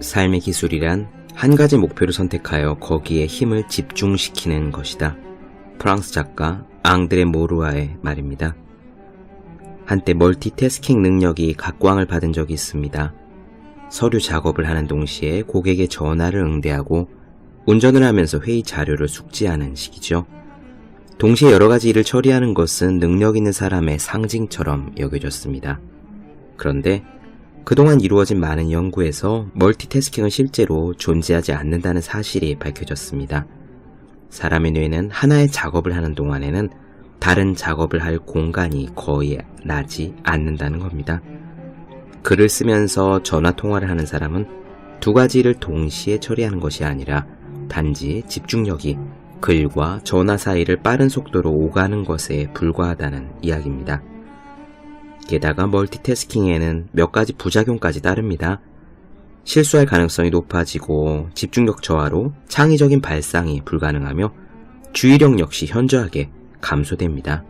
삶의 기술이란 한 가지 목표를 선택하여 거기에 힘을 집중시키는 것이다. 프랑스 작가 앙드레 모루아의 말입니다. 한때 멀티태스킹 능력이 각광을 받은 적이 있습니다. 서류 작업을 하는 동시에 고객의 전화를 응대하고 운전을 하면서 회의 자료를 숙지하는 시기죠. 동시에 여러 가지 일을 처리하는 것은 능력 있는 사람의 상징처럼 여겨졌습니다. 그런데 그동안 이루어진 많은 연구에서 멀티태스킹은 실제로 존재하지 않는다는 사실이 밝혀졌습니다. 사람의 뇌는 하나의 작업을 하는 동안에는 다른 작업을 할 공간이 거의 나지 않는다는 겁니다. 글을 쓰면서 전화 통화를 하는 사람은 두 가지를 동시에 처리하는 것이 아니라 단지 집중력이 글과 전화 사이를 빠른 속도로 오가는 것에 불과하다는 이야기입니다. 게다가 멀티태스킹에는 몇 가지 부작용까지 따릅니다. 실수할 가능성이 높아지고 집중력 저하로 창의적인 발상이 불가능하며 주의력 역시 현저하게 감소됩니다.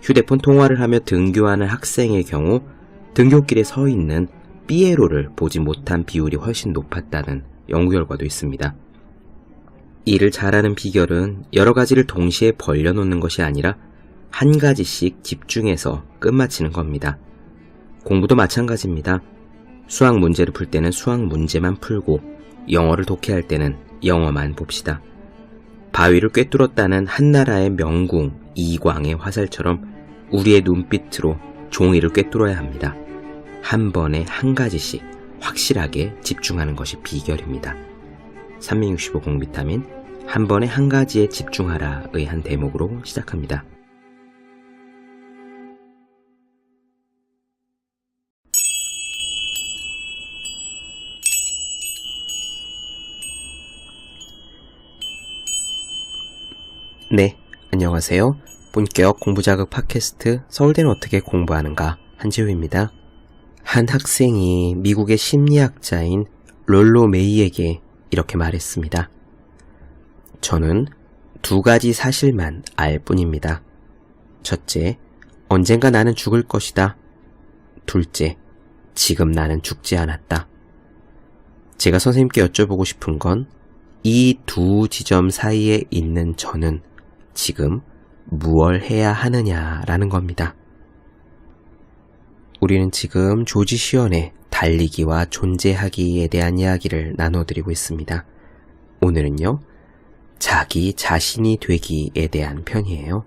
휴대폰 통화를 하며 등교하는 학생의 경우 등교길에 서 있는 삐에로를 보지 못한 비율이 훨씬 높았다는 연구 결과도 있습니다. 일을 잘하는 비결은 여러 가지를 동시에 벌려놓는 것이 아니라 한 가지씩 집중해서 끝마치는 겁니다. 공부도 마찬가지입니다. 수학 문제를 풀 때는 수학 문제만 풀고 영어를 독해할 때는 영어만 봅시다. 바위를 꿰뚫었다는 한나라의 명궁 이광의 화살처럼 우리의 눈빛으로 종이를 꿰뚫어야 합니다. 한 번에 한 가지씩 확실하게 집중하는 것이 비결입니다. 365 공비타민 한 번에 한 가지에 집중하라의 한 대목으로 시작합니다. 네, 안녕하세요. 본격 공부자극 팟캐스트 서울대는 어떻게 공부하는가 한지우입니다. 한 학생이 미국의 심리학자인 롤로 메이에게 이렇게 말했습니다. 저는 두 가지 사실만 알 뿐입니다. 첫째, 언젠가 나는 죽을 것이다. 둘째, 지금 나는 죽지 않았다. 제가 선생님께 여쭤보고 싶은 건 이 두 지점 사이에 있는 저는 지금 무얼 해야 하느냐라는 겁니다. 우리는 지금 조지 시언의 달리기와 존재하기에 대한 이야기를 나눠드리고 있습니다. 오늘은요, 자기 자신이 되기에 대한 편이에요.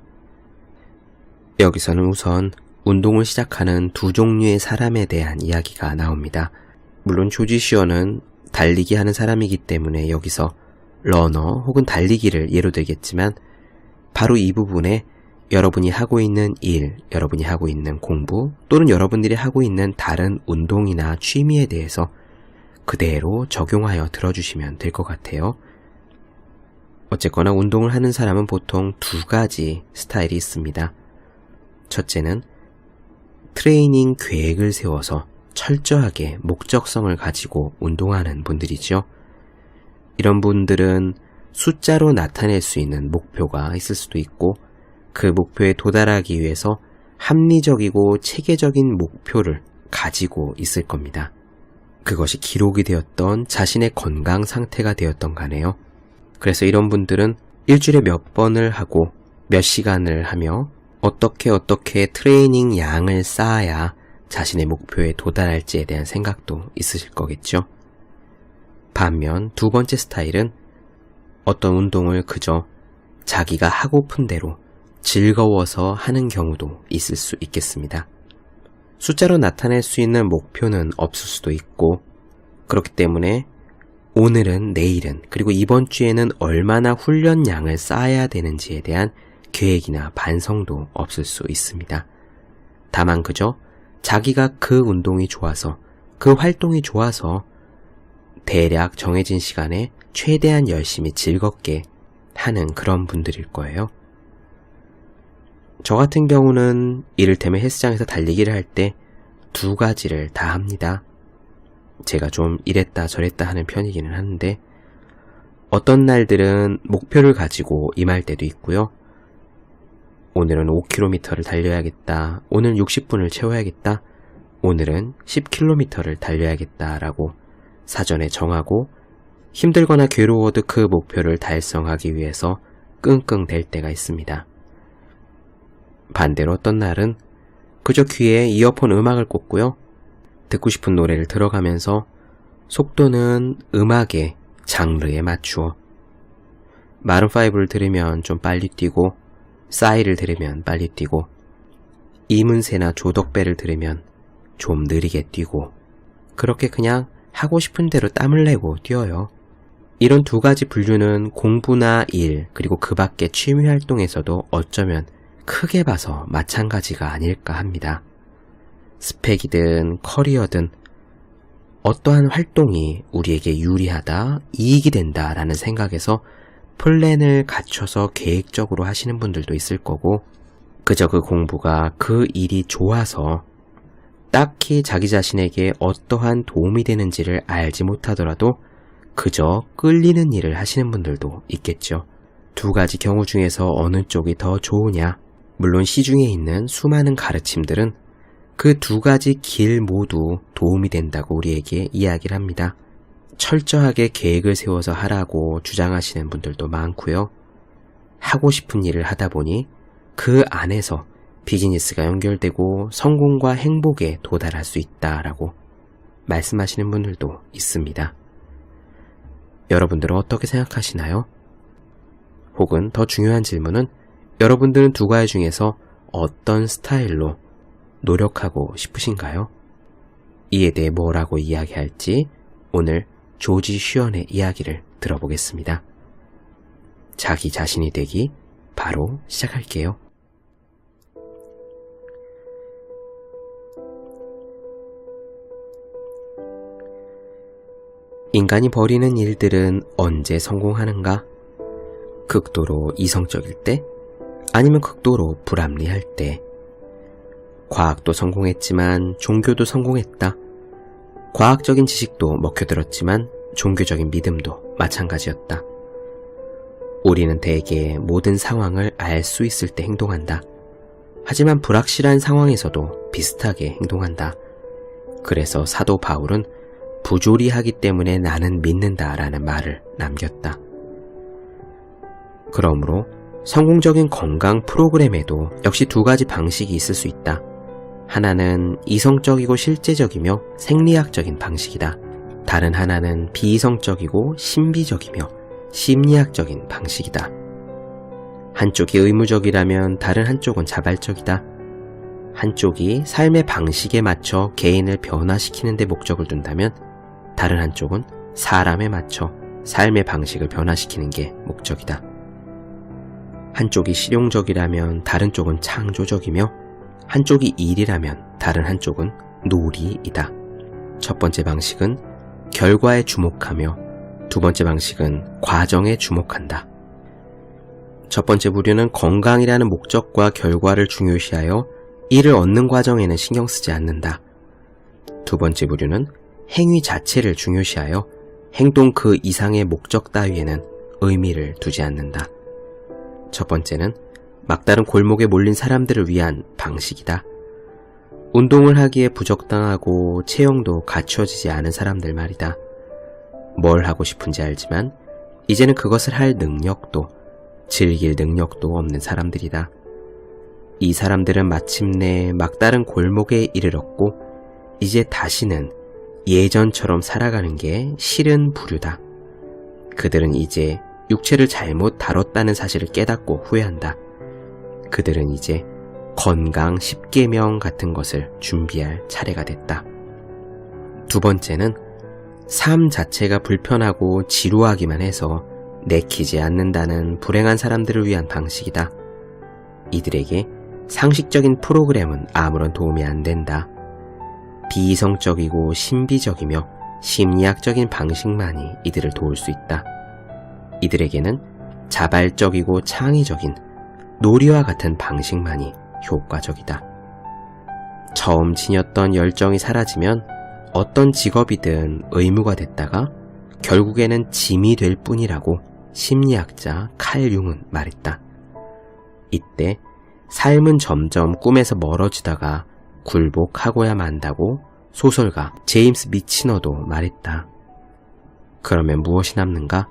여기서는 우선 운동을 시작하는 두 종류의 사람에 대한 이야기가 나옵니다. 물론 조지 시언은 달리기 하는 사람이기 때문에 여기서 러너 혹은 달리기를 예로 들겠지만 바로 이 부분에 여러분이 하고 있는 일, 여러분이 하고 있는 공부, 또는 여러분들이 하고 있는 다른 운동이나 취미에 대해서 그대로 적용하여 들어주시면 될 것 같아요. 어쨌거나 운동을 하는 사람은 보통 두 가지 스타일이 있습니다. 첫째는 트레이닝 계획을 세워서 철저하게 목적성을 가지고 운동하는 분들이죠. 이런 분들은 숫자로 나타낼 수 있는 목표가 있을 수도 있고 그 목표에 도달하기 위해서 합리적이고 체계적인 목표를 가지고 있을 겁니다. 그것이 기록이 되었던 자신의 건강 상태가 되었던 간에요. 그래서 이런 분들은 일주일에 몇 번을 하고 몇 시간을 하며 어떻게 어떻게 트레이닝 양을 쌓아야 자신의 목표에 도달할지에 대한 생각도 있으실 거겠죠. 반면 두 번째 스타일은 어떤 운동을 그저 자기가 하고픈 대로 즐거워서 하는 경우도 있을 수 있겠습니다. 숫자로 나타낼 수 있는 목표는 없을 수도 있고, 그렇기 때문에 오늘은 내일은 그리고 이번 주에는 얼마나 훈련량을 쌓아야 되는지에 대한 계획이나 반성도 없을 수 있습니다. 다만 그저 자기가 그 운동이 좋아서 그 활동이 좋아서 대략 정해진 시간에 최대한 열심히 즐겁게 하는 그런 분들일 거예요. 저 같은 경우는 이를테면 헬스장에서 달리기를 할 때 두 가지를 다 합니다. 제가 좀 이랬다 저랬다 하는 편이기는 하는데 어떤 날들은 목표를 가지고 임할 때도 있고요. 오늘은 5km를 달려야겠다. 오늘 60분을 채워야겠다. 오늘은 10km를 달려야겠다라고 사전에 정하고 힘들거나 괴로워도 그 목표를 달성하기 위해서 끙끙댈 때가 있습니다. 반대로 어떤 날은 그저 귀에 이어폰 음악을 꽂고요. 듣고 싶은 노래를 들어가면서 속도는 음악의 장르에 맞추어 마룬5를 들으면 좀 빨리 뛰고 싸이를 들으면 빨리 뛰고 이문세나 조덕배를 들으면 좀 느리게 뛰고 그렇게 그냥 하고 싶은 대로 땀을 내고 뛰어요. 이런 두 가지 분류는 공부나 일, 그리고 그 밖의 취미 활동에서도 어쩌면 크게 봐서 마찬가지가 아닐까 합니다. 스펙이든 커리어든 어떠한 활동이 우리에게 유리하다, 이익이 된다라는 생각에서 플랜을 갖춰서 계획적으로 하시는 분들도 있을 거고, 그저 그 공부가 그 일이 좋아서 딱히 자기 자신에게 어떠한 도움이 되는지를 알지 못하더라도 그저 끌리는 일을 하시는 분들도 있겠죠. 두 가지 경우 중에서 어느 쪽이 더 좋으냐? 물론 시중에 있는 수많은 가르침들은 그 두 가지 길 모두 도움이 된다고 우리에게 이야기를 합니다. 철저하게 계획을 세워서 하라고 주장하시는 분들도 많고요. 하고 싶은 일을 하다 보니 그 안에서 비즈니스가 연결되고 성공과 행복에 도달할 수 있다라고 말씀하시는 분들도 있습니다. 여러분들은 어떻게 생각하시나요? 혹은 더 중요한 질문은 여러분들은 두 가지 중에서 어떤 스타일로 노력하고 싶으신가요? 이에 대해 뭐라고 이야기할지 오늘 조지 슈언의 이야기를 들어보겠습니다. 자기 자신이 되기 바로 시작할게요. 인간이 벌이는 일들은 언제 성공하는가? 극도로 이성적일 때? 아니면 극도로 불합리할 때? 과학도 성공했지만 종교도 성공했다. 과학적인 지식도 먹혀들었지만 종교적인 믿음도 마찬가지였다. 우리는 대개 모든 상황을 알 수 있을 때 행동한다. 하지만 불확실한 상황에서도 비슷하게 행동한다. 그래서 사도 바울은 부조리하기 때문에 나는 믿는다 라는 말을 남겼다. 그러므로 성공적인 건강 프로그램에도 역시 두 가지 방식이 있을 수 있다. 하나는 이성적이고 실제적이며 생리학적인 방식이다. 다른 하나는 비이성적이고 신비적이며 심리학적인 방식이다. 한쪽이 의무적이라면 다른 한쪽은 자발적이다. 한쪽이 삶의 방식에 맞춰 개인을 변화시키는 데 목적을 둔다면 다른 한쪽은 사람에 맞춰 삶의 방식을 변화시키는 게 목적이다. 한쪽이 실용적이라면 다른 쪽은 창조적이며 한쪽이 일이라면 다른 한쪽은 놀이이다. 첫 번째 방식은 결과에 주목하며 두 번째 방식은 과정에 주목한다. 첫 번째 부류는 건강이라는 목적과 결과를 중요시하여 이를 얻는 과정에는 신경 쓰지 않는다. 두 번째 부류는 행위 자체를 중요시하여 행동 그 이상의 목적 따위에는 의미를 두지 않는다. 첫 번째는 막다른 골목에 몰린 사람들을 위한 방식이다. 운동을 하기에 부적당하고 체형도 갖춰지지 않은 사람들 말이다. 뭘 하고 싶은지 알지만 이제는 그것을 할 능력도 즐길 능력도 없는 사람들이다. 이 사람들은 마침내 막다른 골목에 이르렀고 이제 다시는 예전처럼 살아가는 게 싫은 부류다. 그들은 이제 육체를 잘못 다뤘다는 사실을 깨닫고 후회한다. 그들은 이제 건강 10계명 같은 것을 준비할 차례가 됐다. 두 번째는 삶 자체가 불편하고 지루하기만 해서 내키지 않는다는 불행한 사람들을 위한 방식이다. 이들에게 상식적인 프로그램은 아무런 도움이 안 된다. 비이성적이고 신비적이며 심리학적인 방식만이 이들을 도울 수 있다. 이들에게는 자발적이고 창의적인 놀이와 같은 방식만이 효과적이다. 처음 지녔던 열정이 사라지면 어떤 직업이든 의무가 됐다가 결국에는 짐이 될 뿐이라고 심리학자 칼 융은 말했다. 이때 삶은 점점 꿈에서 멀어지다가 굴복하고야 만다고 소설가 제임스 미치너도 말했다. 그러면 무엇이 남는가?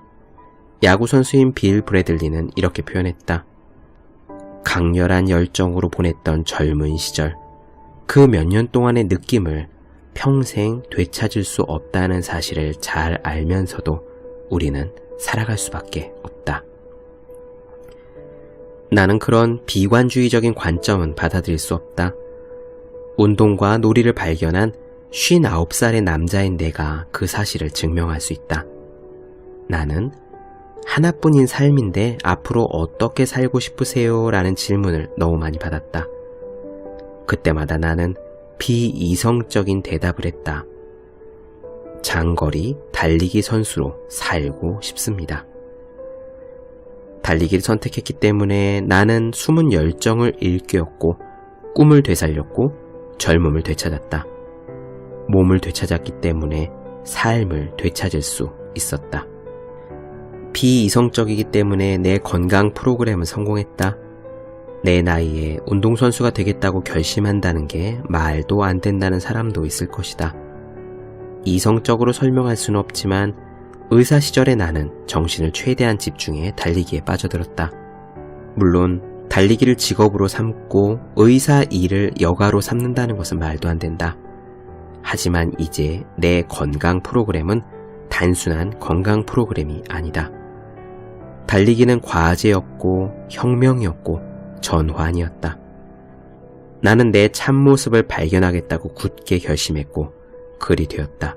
야구선수인 빌 브래들리는 이렇게 표현했다. 강렬한 열정으로 보냈던 젊은 시절, 그 몇 년 동안의 느낌을 평생 되찾을 수 없다는 사실을 잘 알면서도 우리는 살아갈 수밖에 없다. 나는 그런 비관주의적인 관점은 받아들일 수 없다. 운동과 놀이를 발견한 59살의 남자인 내가 그 사실을 증명할 수 있다. 나는 하나뿐인 삶인데 앞으로 어떻게 살고 싶으세요? 라는 질문을 너무 많이 받았다. 그때마다 나는 비이성적인 대답을 했다. 장거리 달리기 선수로 살고 싶습니다. 달리기를 선택했기 때문에 나는 숨은 열정을 일깨웠고 꿈을 되살렸고 젊음을 되찾았다. 몸을 되찾았기 때문에 삶을 되찾을 수 있었다. 비이성적이기 때문에 내 건강 프로그램은 성공했다. 내 나이에 운동선수가 되겠다고 결심한다는 게 말도 안 된다는 사람도 있을 것이다. 이성적으로 설명할 수는 없지만 의사 시절의 나는 정신을 최대한 집중해 달리기에 빠져들었다. 물론 달리기를 직업으로 삼고 의사 일을 여가로 삼는다는 것은 말도 안 된다. 하지만 이제 내 건강 프로그램은 단순한 건강 프로그램이 아니다. 달리기는 과제였고 혁명이었고 전환이었다. 나는 내 참모습을 발견하겠다고 굳게 결심했고 그리 되었다.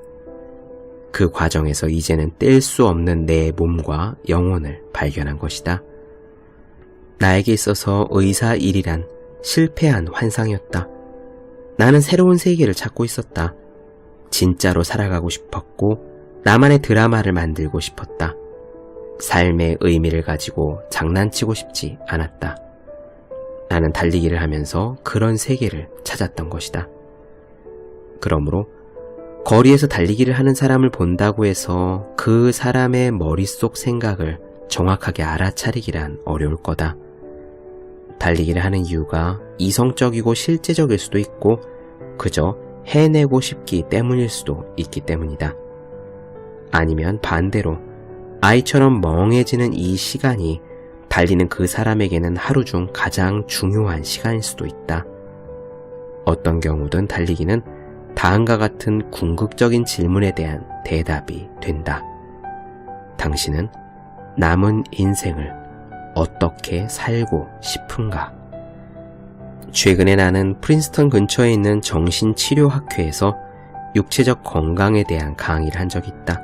그 과정에서 이제는 뗄 수 없는 내 몸과 영혼을 발견한 것이다. 나에게 있어서 의사 일이란 실패한 환상이었다. 나는 새로운 세계를 찾고 있었다. 진짜로 살아가고 싶었고 나만의 드라마를 만들고 싶었다. 삶의 의미를 가지고 장난치고 싶지 않았다. 나는 달리기를 하면서 그런 세계를 찾았던 것이다. 그러므로 거리에서 달리기를 하는 사람을 본다고 해서 그 사람의 머릿속 생각을 정확하게 알아차리기란 어려울 거다. 달리기를 하는 이유가 이성적이고 실제적일 수도 있고 그저 해내고 싶기 때문일 수도 있기 때문이다. 아니면 반대로 아이처럼 멍해지는 이 시간이 달리는 그 사람에게는 하루 중 가장 중요한 시간일 수도 있다. 어떤 경우든 달리기는 다음과 같은 궁극적인 질문에 대한 대답이 된다. 당신은 남은 인생을 어떻게 살고 싶은가? 최근에 나는 프린스턴 근처에 있는 정신치료학회에서 육체적 건강에 대한 강의를 한 적이 있다.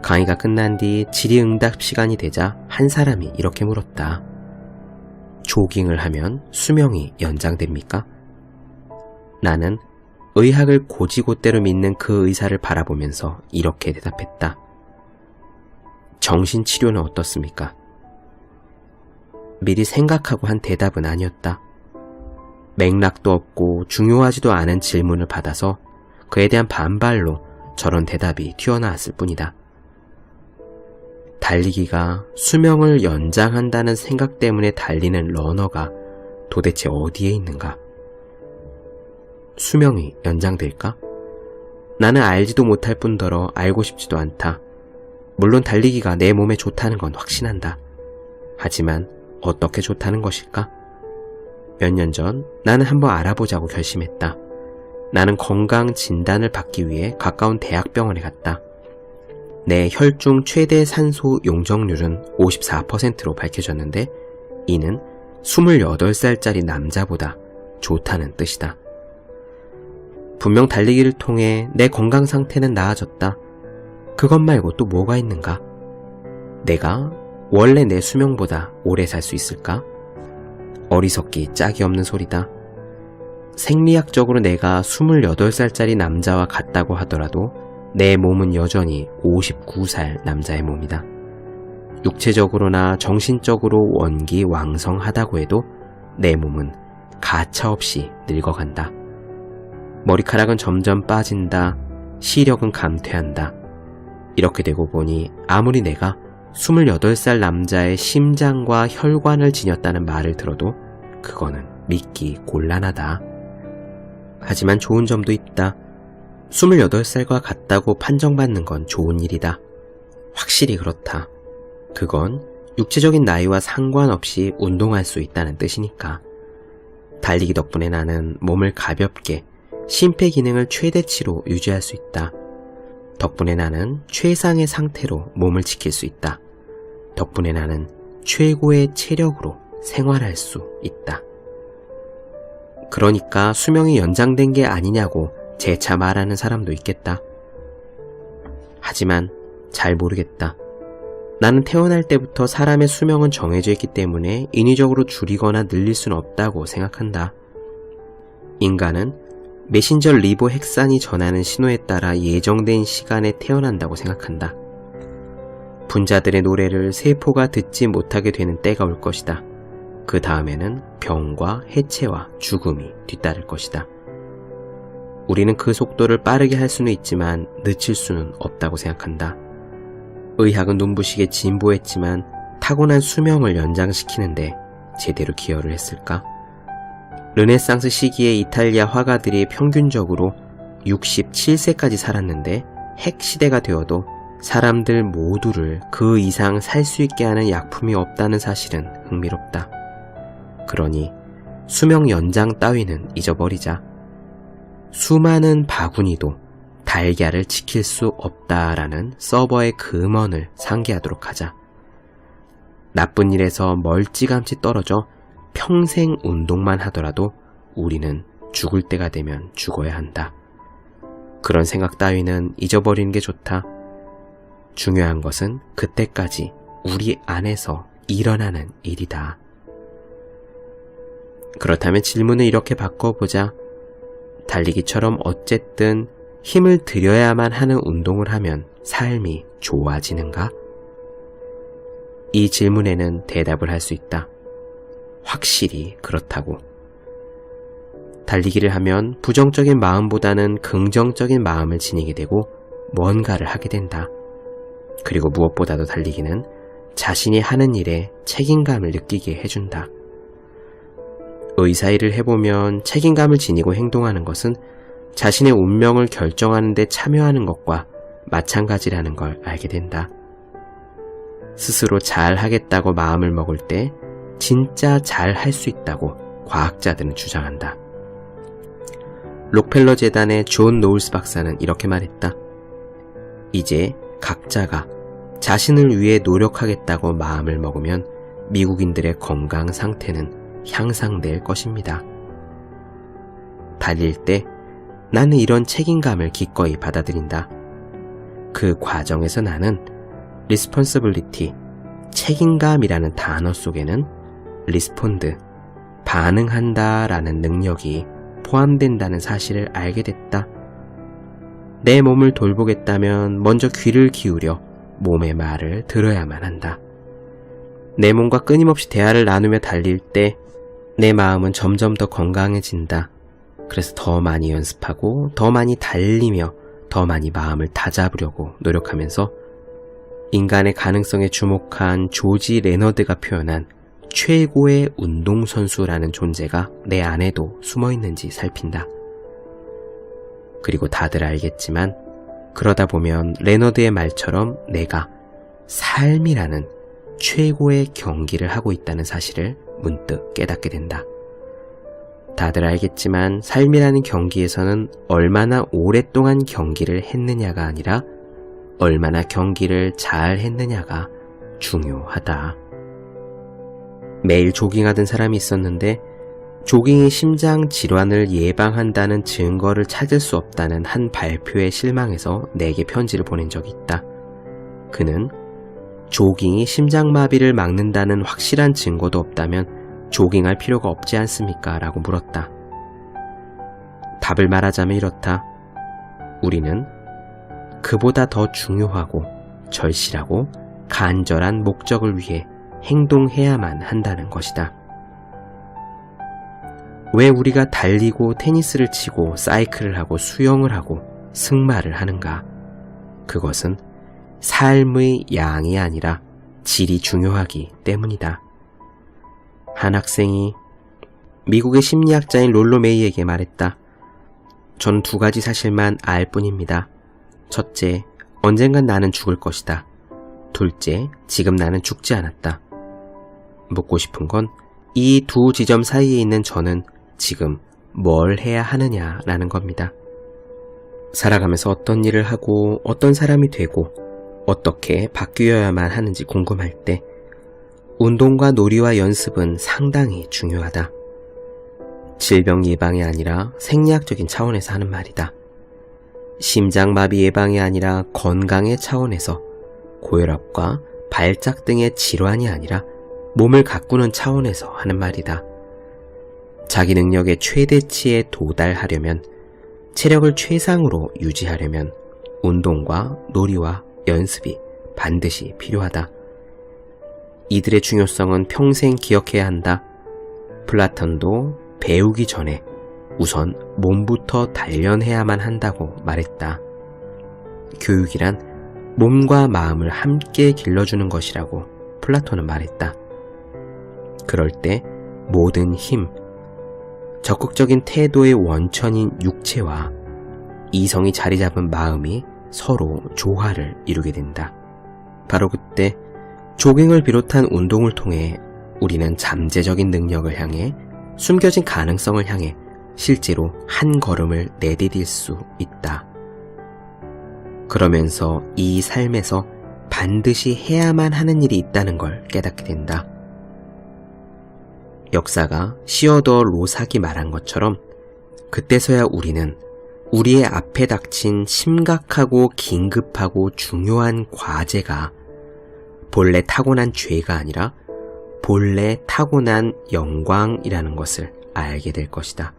강의가 끝난 뒤 질의응답 시간이 되자 한 사람이 이렇게 물었다. 조깅을 하면 수명이 연장됩니까? 나는 의학을 고지고대로 믿는 그 의사를 바라보면서 이렇게 대답했다. 정신치료는 어떻습니까? 미리 생각하고 한 대답은 아니었다. 맥락도 없고 중요하지도 않은 질문을 받아서 그에 대한 반발로 저런 대답이 튀어나왔을 뿐이다. 달리기가 수명을 연장한다는 생각 때문에 달리는 러너가 도대체 어디에 있는가? 수명이 연장될까? 나는 알지도 못할 뿐더러 알고 싶지도 않다. 물론 달리기가 내 몸에 좋다는 건 확신한다. 하지만 어떻게 좋다는 것일까? 몇 년 전 나는 한번 알아보자고 결심했다. 나는 건강 진단을 받기 위해 가까운 대학병원에 갔다. 내 혈중 최대 산소 용적률은 54%로 밝혀졌는데 이는 28살짜리 남자보다 좋다는 뜻이다. 분명 달리기를 통해 내 건강 상태는 나아졌다. 그것 말고 또 뭐가 있는가? 내가 원래 내 수명보다 오래 살 수 있을까? 어리석기 짝이 없는 소리다. 생리학적으로 내가 28살짜리 남자와 같다고 하더라도 내 몸은 여전히 59살 남자의 몸이다. 육체적으로나 정신적으로 원기 왕성하다고 해도 내 몸은 가차없이 늙어간다. 머리카락은 점점 빠진다. 시력은 감퇴한다. 이렇게 되고 보니 아무리 내가 28살 남자의 심장과 혈관을 지녔다는 말을 들어도 그거는 믿기 곤란하다. 하지만 좋은 점도 있다. 28살과 같다고 판정받는 건 좋은 일이다. 확실히 그렇다. 그건 육체적인 나이와 상관없이 운동할 수 있다는 뜻이니까. 달리기 덕분에 나는 몸을 가볍게 심폐 기능을 최대치로 유지할 수 있다. 덕분에 나는 최상의 상태로 몸을 지킬 수 있다. 덕분에 나는 최고의 체력으로 생활할 수 있다. 그러니까 수명이 연장된 게 아니냐고 재차 말하는 사람도 있겠다. 하지만 잘 모르겠다. 나는 태어날 때부터 사람의 수명은 정해져 있기 때문에 인위적으로 줄이거나 늘릴 수는 없다고 생각한다. 인간은 메신저 리보 핵산이 전하는 신호에 따라 예정된 시간에 태어난다고 생각한다. 분자들의 노래를 세포가 듣지 못하게 되는 때가 올 것이다. 그 다음에는 병과 해체와 죽음이 뒤따를 것이다. 우리는 그 속도를 빠르게 할 수는 있지만 늦출 수는 없다고 생각한다. 의학은 눈부시게 진보했지만 타고난 수명을 연장시키는데 제대로 기여를 했을까? 르네상스 시기의 이탈리아 화가들이 평균적으로 67세까지 살았는데 핵 시대가 되어도 사람들 모두를 그 이상 살 수 있게 하는 약품이 없다는 사실은 흥미롭다. 그러니 수명 연장 따위는 잊어버리자. 수많은 바구니도 달걀을 지킬 수 없다라는 서버의 금언을 상기하도록 하자. 나쁜 일에서 멀찌감치 떨어져 평생 운동만 하더라도 우리는 죽을 때가 되면 죽어야 한다. 그런 생각 따위는 잊어버리는 게 좋다. 중요한 것은 그때까지 우리 안에서 일어나는 일이다. 그렇다면 질문을 이렇게 바꿔보자. 달리기처럼 어쨌든 힘을 들여야만 하는 운동을 하면 삶이 좋아지는가? 이 질문에는 대답을 할 수 있다. 확실히 그렇다고. 달리기를 하면 부정적인 마음보다는 긍정적인 마음을 지니게 되고 뭔가를 하게 된다. 그리고 무엇보다도 달리기는 자신이 하는 일에 책임감을 느끼게 해준다. 의사 일을 해보면 책임감을 지니고 행동하는 것은 자신의 운명을 결정하는 데 참여하는 것과 마찬가지라는 걸 알게 된다. 스스로 잘 하겠다고 마음을 먹을 때 진짜 잘 할 수 있다고 과학자들은 주장한다. 록펠러 재단의 존 노울스 박사는 이렇게 말했다. 이제 각자가 자신을 위해 노력하겠다고 마음을 먹으면 미국인들의 건강 상태는 향상될 것입니다. 달릴 때 나는 이런 책임감을 기꺼이 받아들인다. 그 과정에서 나는 responsibility, 책임감이라는 단어 속에는 respond, 반응한다 라는 능력이 포함된다는 사실을 알게 됐다. 내 몸을 돌보겠다면 먼저 귀를 기울여 몸의 말을 들어야만 한다. 내 몸과 끊임없이 대화를 나누며 달릴 때 내 마음은 점점 더 건강해진다. 그래서 더 많이 연습하고 더 많이 달리며 더 많이 마음을 다잡으려고 노력하면서 인간의 가능성에 주목한 조지 레너드가 표현한 최고의 운동선수라는 존재가 내 안에도 숨어 있는지 살핀다. 그리고 다들 알겠지만 그러다 보면 레너드의 말처럼 내가 삶이라는 최고의 경기를 하고 있다는 사실을 문득 깨닫게 된다. 다들 알겠지만 삶이라는 경기에서는 얼마나 오랫동안 경기를 했느냐가 아니라 얼마나 경기를 잘 했느냐가 중요하다. 매일 조깅하던 사람이 있었는데 조깅이 심장 질환을 예방한다는 증거를 찾을 수 없다는 한 발표에 실망해서 내게 편지를 보낸 적이 있다. 그는 조깅이 심장마비를 막는다는 확실한 증거도 없다면 조깅할 필요가 없지 않습니까? 라고 물었다. 답을 말하자면 이렇다. 우리는 그보다 더 중요하고 절실하고 간절한 목적을 위해 행동해야만 한다는 것이다. 왜 우리가 달리고 테니스를 치고 사이클을 하고 수영을 하고 승마를 하는가? 그것은 삶의 양이 아니라 질이 중요하기 때문이다. 한 학생이 미국의 심리학자인 롤로 메이에게 말했다. 전 두 가지 사실만 알 뿐입니다. 첫째, 언젠간 나는 죽을 것이다. 둘째, 지금 나는 죽지 않았다. 묻고 싶은 건 이 두 지점 사이에 있는 저는 지금 뭘 해야 하느냐라는 겁니다. 살아가면서 어떤 일을 하고 어떤 사람이 되고 어떻게 바뀌어야만 하는지 궁금할 때 운동과 놀이와 연습은 상당히 중요하다. 질병 예방이 아니라 생리학적인 차원에서 하는 말이다. 심장마비 예방이 아니라 건강의 차원에서 고혈압과 발작 등의 질환이 아니라 몸을 가꾸는 차원에서 하는 말이다. 자기 능력의 최대치에 도달하려면 체력을 최상으로 유지하려면 운동과 놀이와 연습이 반드시 필요하다. 이들의 중요성은 평생 기억해야 한다. 플라톤도 배우기 전에 우선 몸부터 단련해야만 한다고 말했다. 교육이란 몸과 마음을 함께 길러주는 것이라고 플라톤은 말했다. 그럴 때 모든 힘, 적극적인 태도의 원천인 육체와 이성이 자리 잡은 마음이 서로 조화를 이루게 된다. 바로 그때 조깅을 비롯한 운동을 통해 우리는 잠재적인 능력을 향해 숨겨진 가능성을 향해 실제로 한 걸음을 내디딜 수 있다. 그러면서 이 삶에서 반드시 해야만 하는 일이 있다는 걸 깨닫게 된다. 역사가 시어더 로삭이 말한 것처럼 그때서야 우리는 우리의 앞에 닥친 심각하고 긴급하고 중요한 과제가 본래 타고난 죄가 아니라 본래 타고난 영광이라는 것을 알게 될 것이다.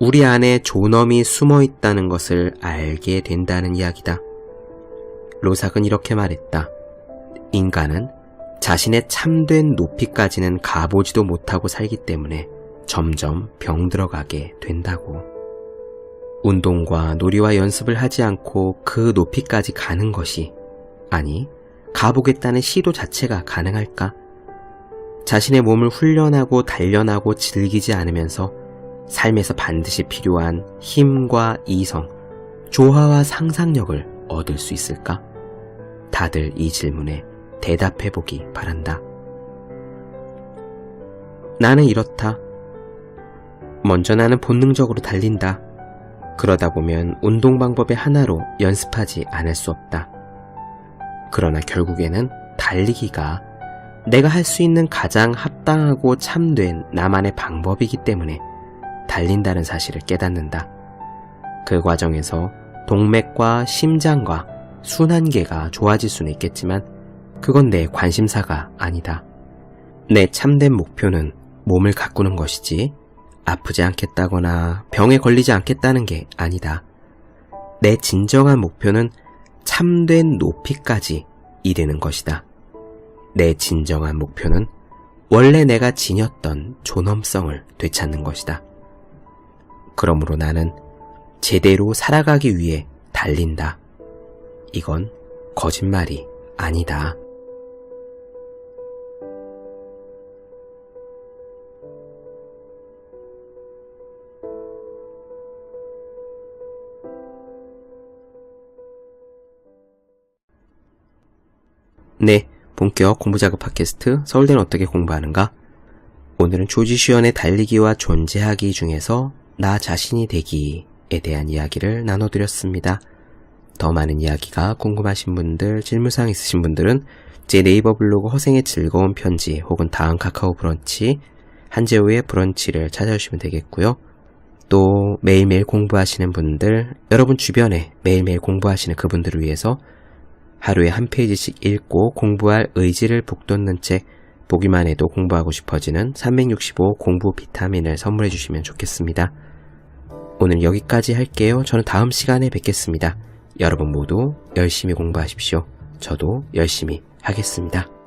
우리 안에 존엄이 숨어 있다는 것을 알게 된다는 이야기다. 로삭은 이렇게 말했다. 인간은 자신의 참된 높이까지는 가보지도 못하고 살기 때문에 점점 병들어가게 된다고. 운동과 놀이와 연습을 하지 않고 그 높이까지 가는 것이, 아니, 가보겠다는 시도 자체가 가능할까? 자신의 몸을 훈련하고 단련하고 즐기지 않으면서 삶에서 반드시 필요한 힘과 이성, 조화와 상상력을 얻을 수 있을까? 다들 이 질문에 대답해 보기 바란다. 나는 이렇다. 먼저 나는 본능적으로 달린다. 그러다 보면 운동 방법의 하나로 연습하지 않을 수 없다. 그러나 결국에는 달리기가 내가 할 수 있는 가장 합당하고 참된 나만의 방법이기 때문에 달린다는 사실을 깨닫는다. 그 과정에서 동맥과 심장과 순환계가 좋아질 수는 있겠지만 그건 내 관심사가 아니다. 내 참된 목표는 몸을 가꾸는 것이지 아프지 않겠다거나 병에 걸리지 않겠다는 게 아니다. 내 진정한 목표는 참된 높이까지 이르는 것이다. 내 진정한 목표는 원래 내가 지녔던 존엄성을 되찾는 것이다. 그러므로 나는 제대로 살아가기 위해 달린다. 이건 거짓말이 아니다. 네, 본격 공부 작업 팟캐스트 서울대는 어떻게 공부하는가? 오늘은 조지 슈연의 달리기와 존재하기 중에서 나 자신이 되기에 대한 이야기를 나눠드렸습니다. 더 많은 이야기가 궁금하신 분들, 질문사항 있으신 분들은 제 네이버 블로그 허생의 즐거운 편지 혹은 다음 카카오 브런치 한재우의 브런치를 찾아주시면 되겠고요. 또 매일매일 공부하시는 분들, 여러분 주변에 매일매일 공부하시는 그분들을 위해서 하루에 한 페이지씩 읽고 공부할 의지를 북돋는 책, 보기만 해도 공부하고 싶어지는 365 공부 비타민을 선물해 주시면 좋겠습니다. 오늘 여기까지 할게요. 저는 다음 시간에 뵙겠습니다. 여러분 모두 열심히 공부하십시오. 저도 열심히 하겠습니다.